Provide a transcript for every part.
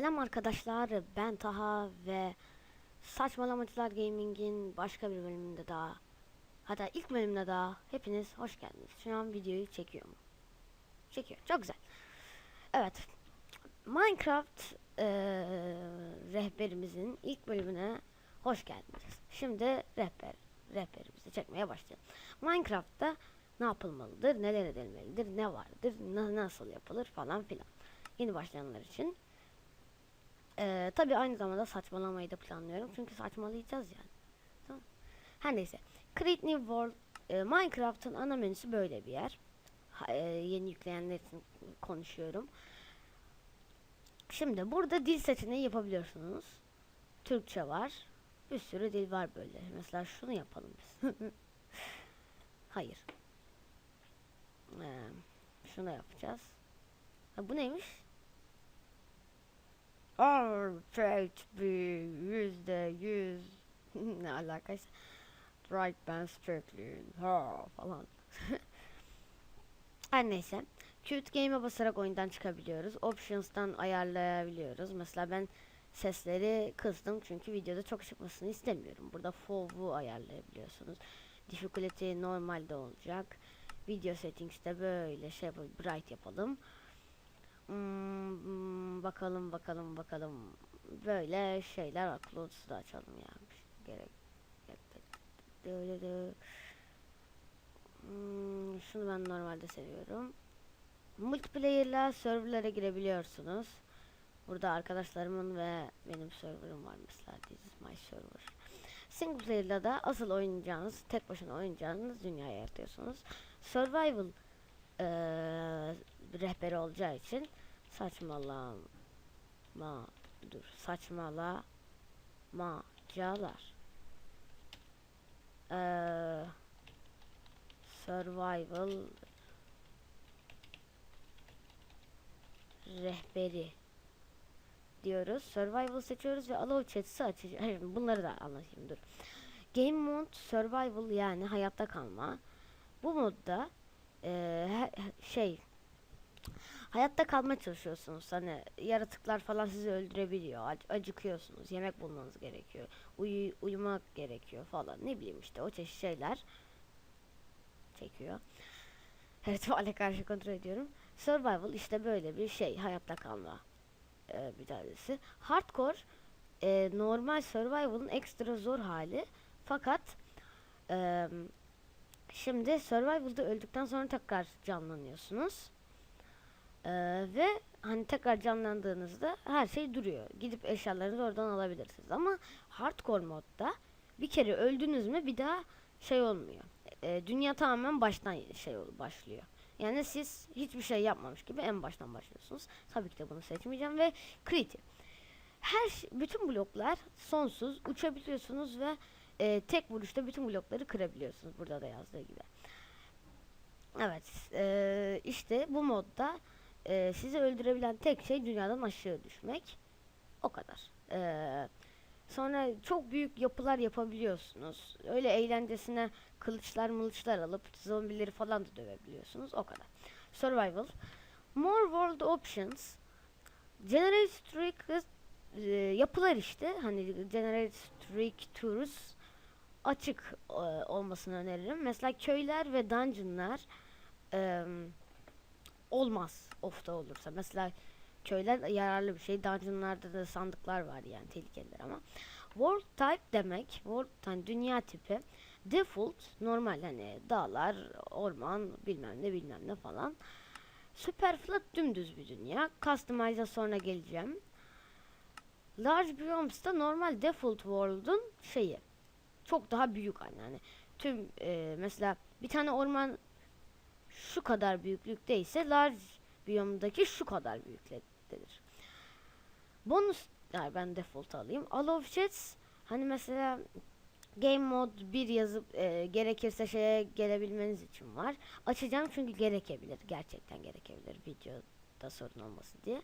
Selam arkadaşlar, ben Taha ve Saçmalamacılar Gaming'in başka bir bölümünde daha Hatta ilk bölümde daha hepiniz hoş geldiniz. Şu an videoyu çekiyor mu? Çekiyor, çok güzel. Evet, Minecraft eee, rehberimizin ilk bölümüne hoş geldiniz. Şimdi rehber, rehberimizi çekmeye başlayalım. Minecraft'ta ne yapılmalıdır, neler edilmelidir, ne vardır, na- nasıl yapılır falan filan. Yeni başlayanlar için. Ee, tabii aynı zamanda saçmalamayı da planlıyorum. Çünkü saçmalayacağız yani. Tamam. Her neyse. Create New World e, Minecraft'ın ana menüsü böyle bir yer. Ha, e, yeni yükleyenler için konuşuyorum. Şimdi burada dil seçeneği yapabiliyorsunuz. Türkçe var. Bir sürü dil var böyle. Mesela şunu yapalım biz. Hayır. Ee, şunu yapacağız. Ha, bu neymiş? Perfect bir yüzde yüz ne alakaysa right ben strictly ha falan. Her neyse. Cute Game'e basarak oyundan çıkabiliyoruz. Options'tan ayarlayabiliyoruz. Mesela ben sesleri kıstım çünkü videoda çok çıkmasını istemiyorum. Burada FOV'u ayarlayabiliyorsunuz. Difficulty normalde olacak. Video settings'te böyle şey yapalım bright yapalım Hmm, bakalım bakalım bakalım. Böyle şeyler. Clotes'u da açalım ya. Gerek. Böyle de. Hmm, şunu ben normalde seviyorum. Multiplayer'la serverlara girebiliyorsunuz. Burada arkadaşlarımın ve benim serverım var mesela. This is my server. Single player'la da asıl oynayacağınız, tek başına oynayacağınız dünyayı yaratıyorsunuz. Survival eee rehberi olacağı için saçmalama dur saçmala macalar eee survival rehberi diyoruz. Survival seçiyoruz ve allow chat'i açacağız. Bunları da anlatayım dur. Game mode survival yani hayatta kalma. Bu modda he- şey hayatta kalmaya çalışıyorsunuz. Hani yaratıklar falan sizi öldürebiliyor. Ac- acıkıyorsunuz. Yemek bulmanız gerekiyor. Uyu uyumak gerekiyor falan. Ne bileyim işte o çeşit şeyler çekiyor. Evet hale karşı kontrol ediyorum. Survival işte böyle bir şey. Hayatta kalma bir tanesi. Hardcore e, normal survival'ın ekstra zor hali. Fakat e, şimdi survival'da öldükten sonra tekrar canlanıyorsunuz. Ee, ve hani tekrar canlandığınızda her şey duruyor. Gidip eşyalarınızı oradan alabilirsiniz. Ama hardcore modda bir kere öldünüz mü bir daha şey olmuyor. Ee, dünya tamamen baştan şey başlıyor. Yani siz hiçbir şey yapmamış gibi en baştan başlıyorsunuz. Tabii ki de bunu seçmeyeceğim ve creative. Her bütün bloklar sonsuz uçabiliyorsunuz ve e, tek vuruşta bütün blokları kırabiliyorsunuz. Burada da yazdığı gibi. Evet, e, işte bu modda e, sizi öldürebilen tek şey dünyadan aşağı düşmek. O kadar. E, sonra çok büyük yapılar yapabiliyorsunuz. Öyle eğlencesine kılıçlar mılıçlar alıp zombileri falan da dövebiliyorsunuz. O kadar. Survival. More World Options. Generate Streak e, yapılar işte. Hani Generate Streak Tours açık e, olmasını öneririm. Mesela köyler ve dungeonlar eee olmaz off'ta olursa. Mesela köyler yararlı bir şey. Dungeon'larda da sandıklar var yani tehlikeliler ama. World type demek, world hani dünya tipi. Default normal hani dağlar, orman, bilmem ne bilmem ne falan. Super flat dümdüz bir dünya. Customize'a sonra geleceğim. Large biomes da normal default world'un şeyi. Çok daha büyük hani hani tüm e, mesela bir tane orman şu kadar büyüklükte ise large biyomdaki şu kadar büyüklüktedir. Bonus yani ben default alayım. Allow chats hani mesela game mode 1 yazıp e, gerekirse şeye gelebilmeniz için var. Açacağım çünkü gerekebilir. Gerçekten gerekebilir videoda sorun olmasın diye.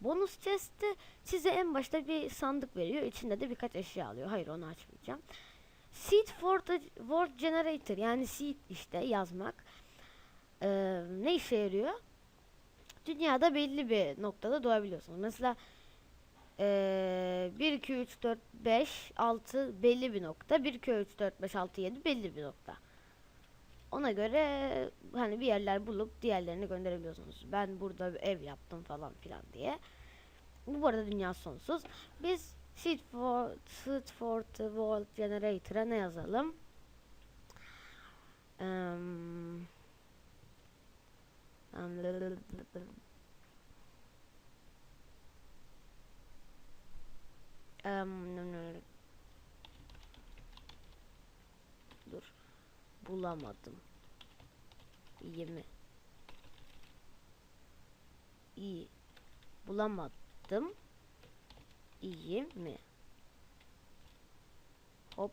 Bonus chest'te size en başta bir sandık veriyor. İçinde de birkaç eşya alıyor. Hayır onu açmayacağım. Seed for the word generator yani seed işte yazmak. Ee, ne işe yarıyor? Dünyada belli bir noktada doğabiliyorsunuz. Mesela Ee, 1 2 3 4 5 6 belli bir nokta. 1 2 3 4 5 6 7 belli bir nokta. Ona göre hani bir yerler bulup diğerlerini gönderebiliyorsunuz. Ben burada bir ev yaptım falan filan diye. Bu arada dünya sonsuz. Biz seed for seed for the world generator'a ne yazalım? Em, em, Dur. Bulamadım. İyi mi? İyi. Bulamadım. İyi mi? Hop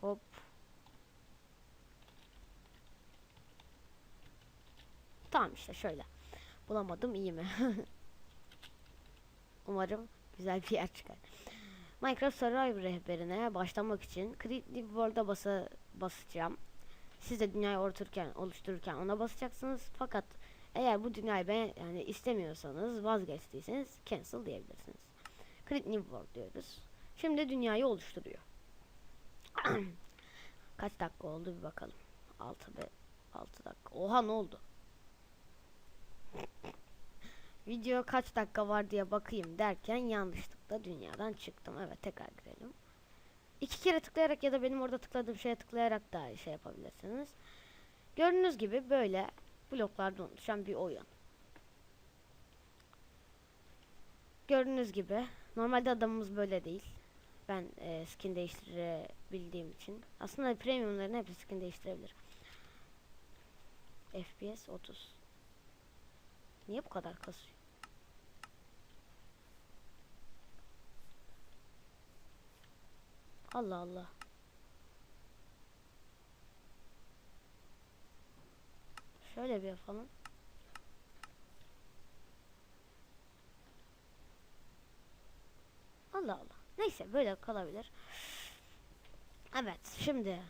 hop. Tamam işte şöyle. Bulamadım iyi mi? Umarım güzel bir yer çıkar. Minecraft Survivor rehberine başlamak için Creative World'a basa basacağım. Siz de dünyayı oluştururken, oluştururken ona basacaksınız. Fakat eğer bu dünyayı ben yani istemiyorsanız vazgeçtiyseniz cancel diyebilirsiniz. Create New World diyoruz. Şimdi dünyayı oluşturuyor. Kaç dakika oldu bir bakalım. 6 be 6 dakika. Oha ne oldu? Video kaç dakika var diye bakayım derken yanlışlıkla dünyadan çıktım. Evet tekrar girelim. İki kere tıklayarak ya da benim orada tıkladığım şeye tıklayarak da şey yapabilirsiniz. Gördüğünüz gibi böyle bloklardan oluşan bir oyun. Gördüğünüz gibi normalde adamımız böyle değil. Ben e, skin değiştirebildiğim için. Aslında premiumların hepsi skin değiştirebilir. FPS 30. Niye bu kadar kasıyor? Allah Allah. Şöyle bir yapalım. Allah Allah. Neyse böyle kalabilir. Evet şimdi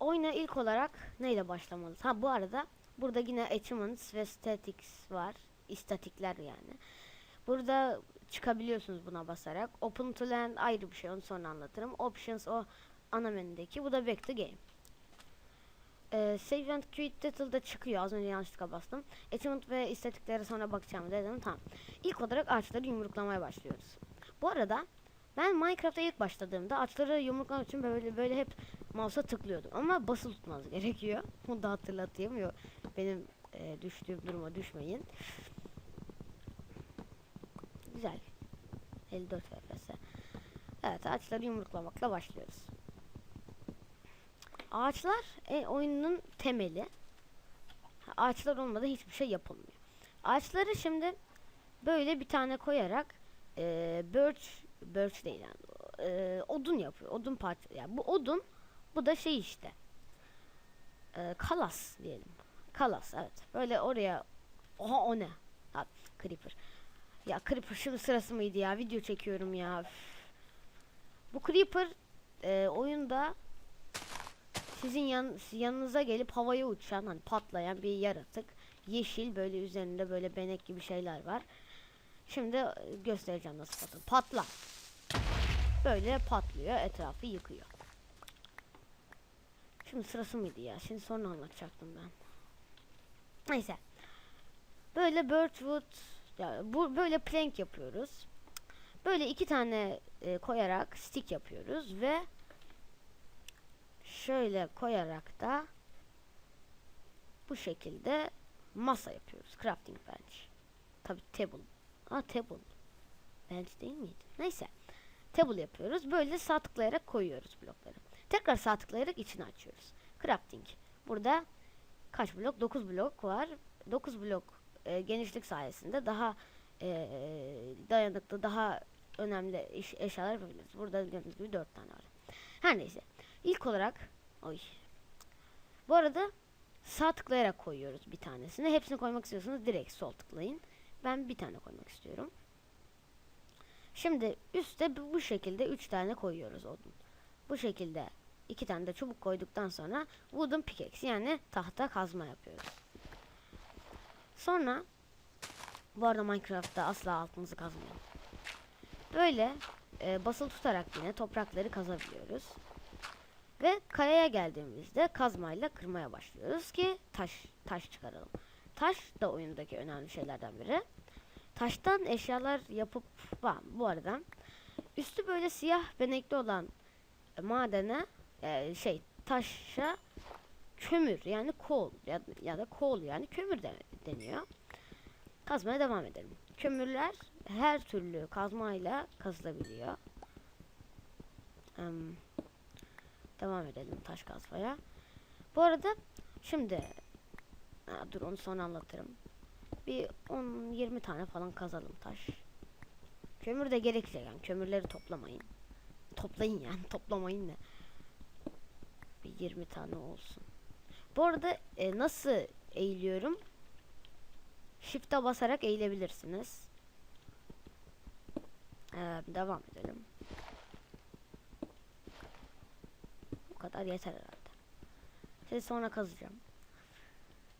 oyuna ilk olarak neyle başlamalıyız? Ha bu arada burada yine achievements ve statics var. İstatikler yani. Burada çıkabiliyorsunuz buna basarak. Open to land ayrı bir şey onu sonra anlatırım. Options o ana menüdeki. Bu da back to game. Ee, save and quit title'da çıkıyor. Az önce yanlışlıkla bastım. Achievement ve istatiklere sonra bakacağım dedim. Tamam. İlk olarak ağaçları yumruklamaya başlıyoruz. Bu arada ben Minecraft'a ilk başladığımda ağaçları yumruklamak için böyle böyle hep mouse'a tıklıyordum. Ama basılı tutmanız gerekiyor. Bunu da hatırlatayım. Benim e, düştüğüm duruma düşmeyin. Güzel. 54 FPS. Evet ağaçları yumruklamakla başlıyoruz. Ağaçlar e, oyunun temeli. Ağaçlar olmadan hiçbir şey yapılmıyor. Ağaçları şimdi böyle bir tane koyarak e, birch birch değil yani e, odun yapıyor. Odun parça yani bu odun bu da şey işte. E, kalas diyelim. Kalas evet. Böyle oraya oha o ne? Ha, creeper. Ya Creeper şimdi sırası mıydı ya? Video çekiyorum ya. Üf. Bu Creeper e, oyunda sizin yan, yanınıza gelip havaya uçan hani patlayan bir yaratık. Yeşil böyle üzerinde böyle benek gibi şeyler var. Şimdi e, göstereceğim nasıl patlar. Patla. Böyle patlıyor etrafı yıkıyor. Şimdi sırası mıydı ya? Şimdi sonra anlatacaktım ben. Neyse. Böyle Birchwood ya bu böyle plank yapıyoruz. Böyle iki tane e, koyarak stick yapıyoruz ve şöyle koyarak da bu şekilde masa yapıyoruz. Crafting bench. Tabi table. Ha table. Bench değil miydi? Neyse. Table yapıyoruz. Böyle sağ tıklayarak koyuyoruz blokları. Tekrar sağ tıklayarak içini açıyoruz. Crafting. Burada kaç blok? 9 blok var. 9 blok e, genişlik sayesinde daha e, dayanıklı, daha önemli iş, eşyalar yapabiliriz. Burada gördüğünüz gibi 4 tane var. Her neyse. İlk olarak oy. Bu arada sağ tıklayarak koyuyoruz bir tanesini. Hepsini koymak istiyorsanız direkt sol tıklayın. Ben bir tane koymak istiyorum. Şimdi üstte bu şekilde 3 tane koyuyoruz odun. Bu şekilde iki tane de çubuk koyduktan sonra wooden pickaxe yani tahta kazma yapıyoruz. Sonra bu arada Minecraft'ta asla altınızı kazmayın. Böyle e, basılı tutarak yine toprakları kazabiliyoruz. Ve kayaya geldiğimizde kazmayla kırmaya başlıyoruz ki taş taş çıkaralım. Taş da oyundaki önemli şeylerden biri. Taştan eşyalar yapıp var bu arada. Üstü böyle siyah benekli olan madene e, şey taşa kömür yani kol ya, ya da kol yani kömür de, deniyor. Kazmaya devam edelim. Kömürler her türlü kazmayla kazılabiliyor. Em, devam edelim taş kazmaya. Bu arada şimdi ha, dur onu sonra anlatırım. Bir 10-20 tane falan kazalım taş. Kömür de gerekli yani kömürleri toplamayın. Toplayın yani toplamayın ne. Bir 20 tane olsun. Bu arada e, nasıl eğiliyorum? Shift'e basarak eğilebilirsiniz. Ee, devam edelim. Bu kadar yeter herhalde. Şimdi sonra kazacağım.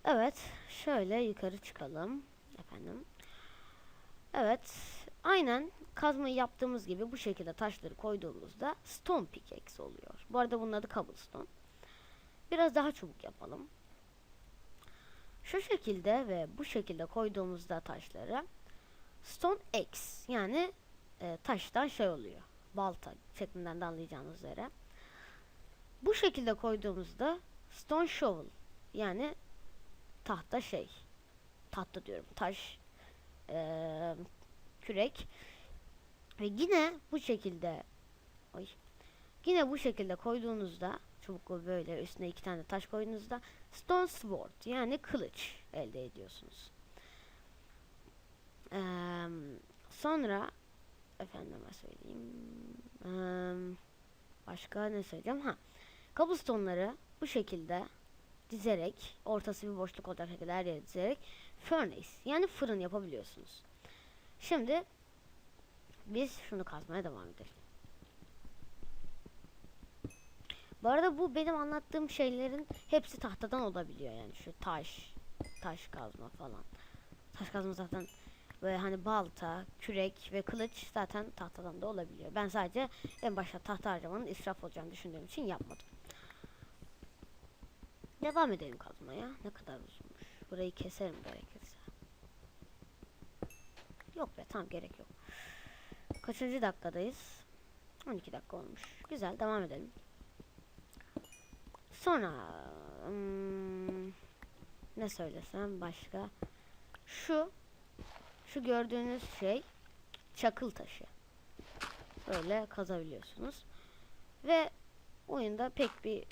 Evet, şöyle yukarı çıkalım efendim. Evet, aynen kazmayı yaptığımız gibi bu şekilde taşları koyduğumuzda stone pickaxe oluyor. Bu arada bunun adı cobblestone. Biraz daha çabuk yapalım. Şu şekilde ve bu şekilde koyduğumuzda taşları stone axe yani e, taştan şey oluyor. Balta şeklinden de anlayacağınız üzere. Bu şekilde koyduğumuzda stone shovel yani tahta şey. Tahta diyorum. Taş e, kürek ve yine bu şekilde oy, yine bu şekilde koyduğunuzda çubuklu böyle üstüne iki tane taş koyduğunuzda stone sword yani kılıç elde ediyorsunuz. Eee, sonra efendime söyleyeyim eee, başka ne söyleyeceğim ha cobblestone'ları bu şekilde dizerek ortası bir boşluk olacak şekilde her yere dizerek furnace yani fırın yapabiliyorsunuz. Şimdi biz şunu kazmaya devam edelim. Bu arada bu benim anlattığım şeylerin hepsi tahtadan olabiliyor yani şu taş, taş kazma falan. Taş kazma zaten böyle hani balta, kürek ve kılıç zaten tahtadan da olabiliyor. Ben sadece en başta tahta harcamanın israf olacağını düşündüğüm için yapmadım. Devam edelim kazmaya. Ne kadar uzunmuş. Burayı keserim gerekirse. Yok be tam gerek yok. Kaçıncı dakikadayız? 12 dakika olmuş. Güzel devam edelim. Sonra hmm, ne söylesem başka? Şu şu gördüğünüz şey çakıl taşı. Böyle kazabiliyorsunuz. Ve oyunda pek bir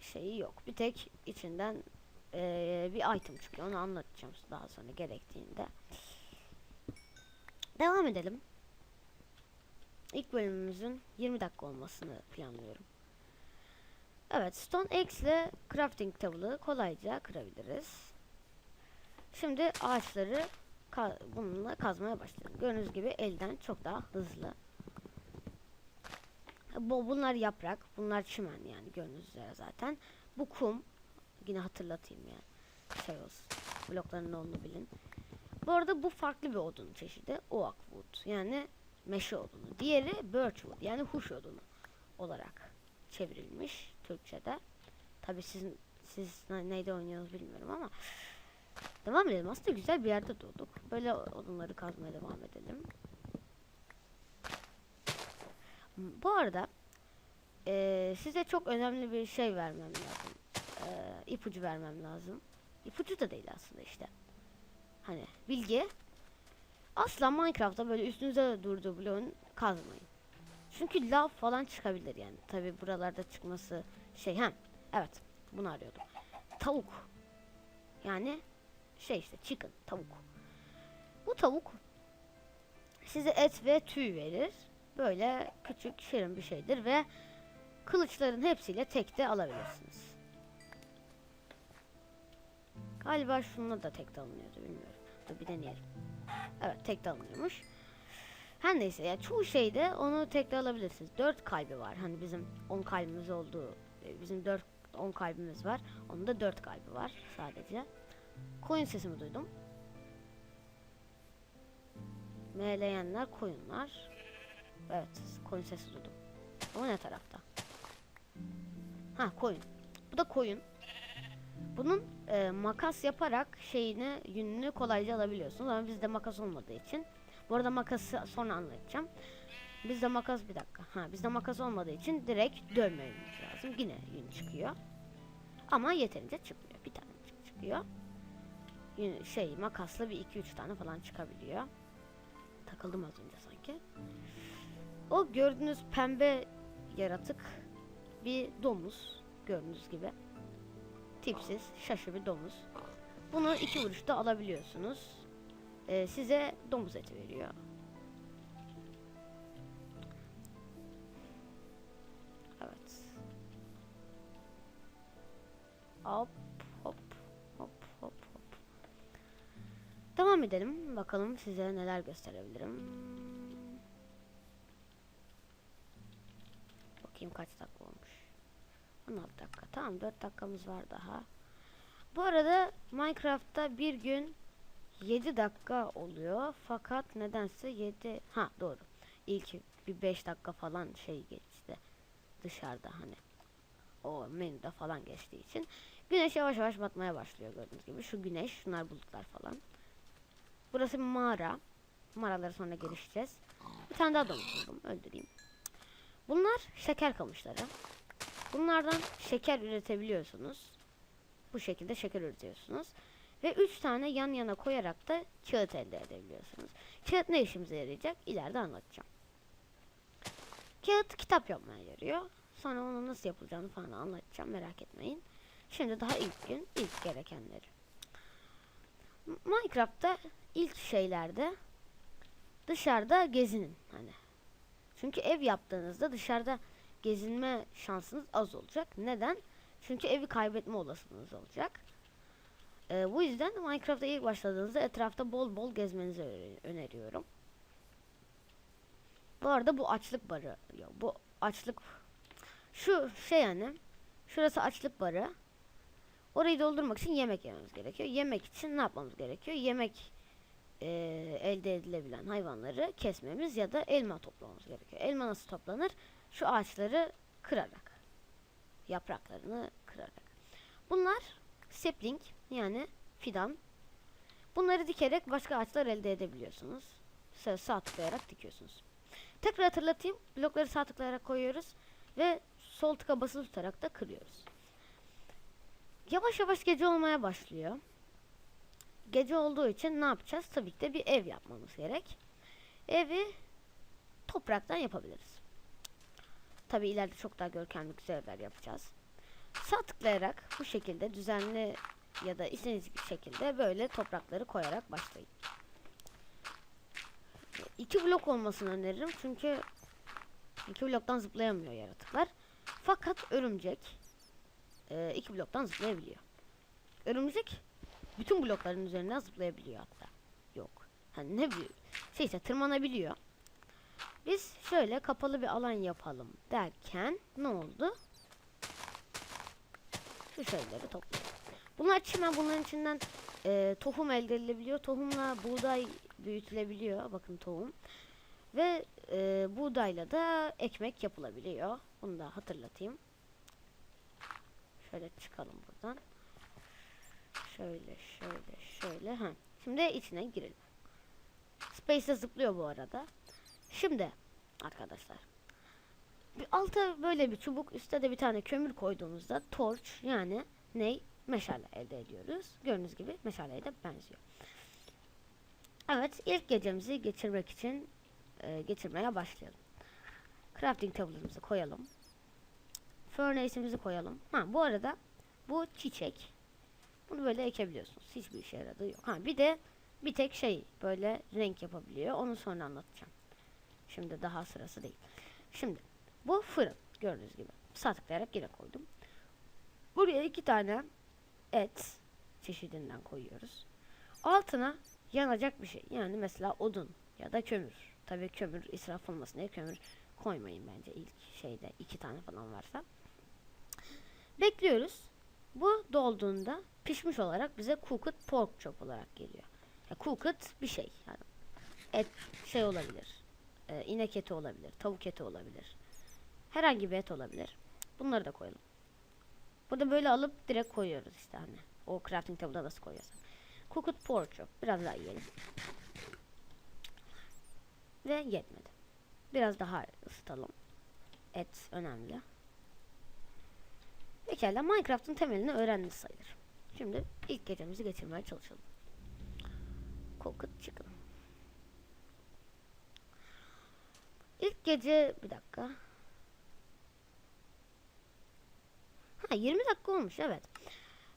şeyi yok. Bir tek içinden eee, bir item çıkıyor. Onu anlatacağım daha sonra gerektiğinde. Devam edelim. İlk bölümümüzün 20 dakika olmasını planlıyorum. Evet, Stone Axe ile crafting table'ı kolayca kırabiliriz. Şimdi ağaçları ka bununla kazmaya başlayalım. Gördüğünüz gibi elden çok daha hızlı. Bu bunlar yaprak, bunlar çimen yani gördüğünüz üzere zaten. Bu kum, yine hatırlatayım yani. Şey olsun, blokların olduğunu bilin. Bu arada bu farklı bir odun çeşidi. Oak wood yani meşe odunu. Diğeri birch wood yani huş odunu olarak çevrilmiş Türkçe'de. Tabi siz ne- neyde oynuyorsunuz bilmiyorum ama devam edelim. Aslında güzel bir yerde doğduk. Böyle odunları kazmaya devam edelim. Bu arada eee, size çok önemli bir şey vermem lazım. Eee, ipucu vermem lazım. İpucu da değil aslında işte. Hani bilgi. Asla Minecraft'ta böyle üstünüze durduğu bloğun kazmayın. Çünkü lav falan çıkabilir yani. Tabi buralarda çıkması şey hem evet bunu arıyordum. Tavuk. Yani şey işte chicken tavuk. Bu tavuk size et ve tüy verir. Böyle küçük şirin bir şeydir ve kılıçların hepsiyle tekte alabilirsiniz. Galiba şununla da tekte alınıyordu bilmiyorum. Dur bir deneyelim. Evet tekte alınıyormuş. Her neyse ya çoğu şeyde onu tekrar alabilirsiniz. 4 kalbi var. Hani bizim 10 kalbimiz olduğu e, bizim 4 10 kalbimiz var. Onun da 4 kalbi var sadece. Koyun sesimi duydum. Meyleyenler koyunlar. Evet koyun sesi duydum. Ama ne tarafta? Ha koyun. Bu da koyun. Bunun e, makas yaparak şeyini yününü kolayca alabiliyorsunuz ama bizde makas olmadığı için. Bu arada makası sonra anlatacağım. Bizde makas bir dakika. Ha bizde makas olmadığı için direkt dövmemiz lazım. Yine yün çıkıyor. Ama yeterince çıkmıyor. Bir tane çıkıyor. Yün, şey makasla bir iki üç tane falan çıkabiliyor. Takıldım az önce sanki. O gördüğünüz pembe yaratık bir domuz gördüğünüz gibi. Tipsiz, şaşı bir domuz. Bunu iki vuruşta alabiliyorsunuz. Ee, size domuz eti veriyor. Evet. Hop hop hop hop hop. Devam edelim. Bakalım size neler gösterebilirim. Bakayım kaç dakika olmuş. 16 dakika. Tamam 4 dakikamız var daha. Bu arada Minecraft'ta bir gün 7 dakika oluyor. Fakat nedense 7 ha doğru. İlk bir 5 dakika falan şey geçti. Dışarıda hani. O menüde falan geçtiği için. Güneş yavaş yavaş batmaya başlıyor gördüğünüz gibi. Şu güneş, şunlar bulutlar falan. Burası bir mağara. Mağaralara sonra gelişeceğiz. Bir tane daha domuz buldum. Öldüreyim. Bunlar şeker kamışları. Bunlardan şeker üretebiliyorsunuz. Bu şekilde şeker üretiyorsunuz. Ve 3 tane yan yana koyarak da kağıt elde edebiliyorsunuz. Kağıt ne işimize yarayacak? İleride anlatacağım. Kağıt kitap yapmaya yarıyor. Sonra onu nasıl yapılacağını falan anlatacağım. Merak etmeyin. Şimdi daha ilk gün ilk gerekenleri. Minecraft'ta ilk şeylerde dışarıda gezinin hani. Çünkü ev yaptığınızda dışarıda gezinme şansınız az olacak. Neden? Çünkü evi kaybetme olasılığınız olacak. Ee, bu yüzden Minecraft'a ilk başladığınızda etrafta bol bol gezmenizi öne- öneriyorum. Bu arada bu açlık barı. Yok, bu açlık şu şey yani. Şurası açlık barı. Orayı doldurmak için yemek yememiz gerekiyor. Yemek için ne yapmamız gerekiyor? Yemek eee, elde edilebilen hayvanları kesmemiz ya da elma toplamamız gerekiyor. Elma nasıl toplanır? Şu ağaçları kırarak. Yapraklarını kırarak. Bunlar sapling yani fidan. Bunları dikerek başka ağaçlar elde edebiliyorsunuz. Sağ, sağ tıklayarak dikiyorsunuz. Tekrar hatırlatayım. Blokları sağ tıklayarak koyuyoruz ve sol tıka basılı tutarak da kırıyoruz. Yavaş yavaş gece olmaya başlıyor. Gece olduğu için ne yapacağız? Tabii ki de bir ev yapmamız gerek. Evi topraktan yapabiliriz. Tabii ileride çok daha görkemli güzel evler yapacağız. Sağ tıklayarak bu şekilde düzenli ya da istediğiniz şekilde böyle toprakları koyarak başlayın. İki blok olmasını öneririm çünkü iki bloktan zıplayamıyor yaratıklar. Fakat örümcek e, iki bloktan zıplayabiliyor. Örümcek bütün blokların üzerinden zıplayabiliyor hatta. Yok. Hani ne bir şeyse tırmanabiliyor. Biz şöyle kapalı bir alan yapalım derken ne oldu? Şu şeyleri toplayalım. Bunlar çimen bunların içinden e, tohum elde edilebiliyor. Tohumla buğday büyütülebiliyor. Bakın tohum. Ve e, buğdayla da ekmek yapılabiliyor. Bunu da hatırlatayım. Şöyle çıkalım buradan. Şöyle şöyle şöyle. Ha. Şimdi içine girelim. Space'e zıplıyor bu arada. Şimdi arkadaşlar. Bir alta böyle bir çubuk üstte de bir tane kömür koyduğumuzda torç yani ney? Meşale elde ediyoruz. Gördüğünüz gibi meşaleye de benziyor. Evet ilk gecemizi geçirmek için e, geçirmeye başlayalım. Crafting table'ımızı koyalım. Furnace'imizi koyalım. Ha bu arada bu çiçek. Bunu böyle ekebiliyorsunuz. Hiçbir işe yaradığı yok. Ha bir de bir tek şey böyle renk yapabiliyor. Onu sonra anlatacağım. Şimdi daha sırası değil. Şimdi bu fırın gördüğünüz gibi. Sağ tıklayarak yine koydum. Buraya iki tane et çeşidinden koyuyoruz. Altına yanacak bir şey. Yani mesela odun ya da kömür. Tabii kömür israf olmasın diye kömür koymayın bence ilk şeyde iki tane falan varsa. Bekliyoruz. Bu dolduğunda pişmiş olarak bize cooked pork chop olarak geliyor. Ya cooked bir şey. Yani et şey olabilir. Ee, inek eti olabilir, tavuk eti olabilir. Herhangi bir et olabilir. Bunları da koyalım. Burada böyle alıp direkt koyuyoruz işte hani. O crafting table'da nasıl koyuyorsun. Cooked pork. Biraz daha yiyelim. Ve yetmedi. Biraz daha ısıtalım. Et önemli. Pekala Minecraft'ın temelini öğrendik sayılır. Şimdi ilk gecemizi geçirmeye çalışalım. Cooked chicken. İlk gece bir dakika. Ha 20 dakika olmuş evet.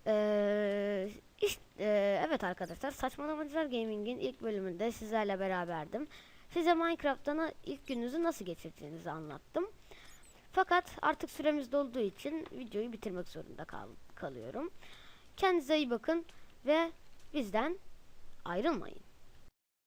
Ee, işte, e, evet arkadaşlar Saçmalamacılar Gaming'in ilk bölümünde sizlerle beraberdim. Size Minecraft'tan ilk gününüzü nasıl geçirdiğinizi anlattım. Fakat artık süremiz dolduğu için videoyu bitirmek zorunda kal kalıyorum. Kendinize iyi bakın ve bizden ayrılmayın.